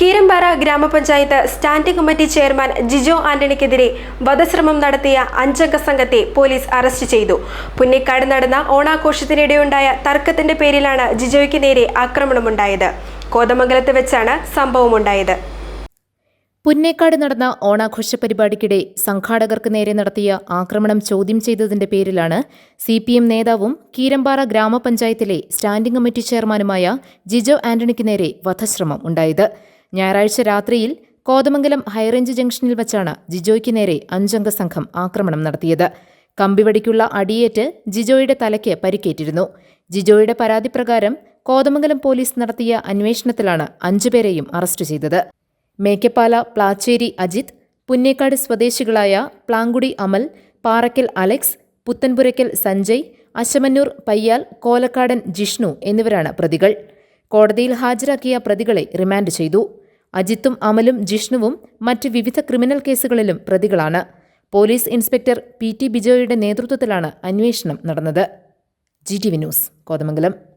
Keerampara grama panchayat standing committee chairman Jijo ആന്റണിക്കെതിരെ വധശ്രമം നടത്തിയ അഞ്ചംഗ സംഘത്തെ പോലീസ് അറസ്റ്റ് ചെയ്തു. പുന്നിക്കാട് നടന്ന ഓണാഘോഷത്തിനിടെയുണ്ടായ തർക്കത്തിന്റെ പേരിലാണ് ജിജോയ്ക്ക് നേരെ ആക്രമണമുണ്ടായത്. കോതമംഗലത്ത് വെച്ചാണ് സംഭവമുണ്ടായത്. പുന്നേക്കാട് നടന്ന ഓണാഘോഷ പരിപാടിക്കിടെ സംഘാടകർക്ക് നേരെ നടത്തിയ ആക്രമണം ചോദ്യം ചെയ്തതിന്റെ പേരിലാണ് സി പി എം നേതാവും കീരമ്പാറ ഗ്രാമപഞ്ചായത്തിലെ സ്റ്റാൻഡിംഗ് കമ്മിറ്റി ചെയർമാനുമായ ജിജോ ആന്റണിക്ക് നേരെ വധശ്രമം ഉണ്ടായത്. ഞായറാഴ്ച രാത്രിയിൽ കോതമംഗലം ഹൈറേഞ്ച് ജംഗ്ഷനിൽ വച്ചാണ് ജിജോയ്ക്ക് നേരെ അഞ്ചംഗ സംഘം ആക്രമണം നടത്തിയത്. കമ്പിവടിക്കുള്ള അടിയേറ്റ് ജിജോയുടെ തലയ്ക്ക് പരിക്കേറ്റിരുന്നു. ജിജോയുടെ പരാതി പ്രകാരം കോതമംഗലം പോലീസ് നടത്തിയ അന്വേഷണത്തിലാണ് അഞ്ചുപേരെയും അറസ്റ്റ് ചെയ്തത്. മേക്കപ്പാല പ്ലാച്ചേരി അജിത് പുന്നേക്കാട് സ്വദേശികളായ പ്ലാങ്കുടി അമൽ പാറയ്ക്കൽ അലക്സ് പുത്തൻപുരയ്ക്കൽ സഞ്ജയ് അശമന്നൂർ പയ്യാൽ കോലക്കാടൻ ജിഷ്ണു എന്നിവരാണ് പ്രതികൾ. കോടതിയിൽ ഹാജരാക്കിയ പ്രതികളെ റിമാൻഡ് ചെയ്തു. അജിത്തും അമലും ജിഷ്ണുവും മറ്റ് വിവിധ ക്രിമിനൽ കേസുകളിലും പ്രതികളാണ്. പോലീസ് ഇൻസ്പെക്ടർ പി ടി ബിജോയുടെ നേതൃത്വത്തിലാണ് അന്വേഷണം നടന്നത്. G T V news Kothamangalam.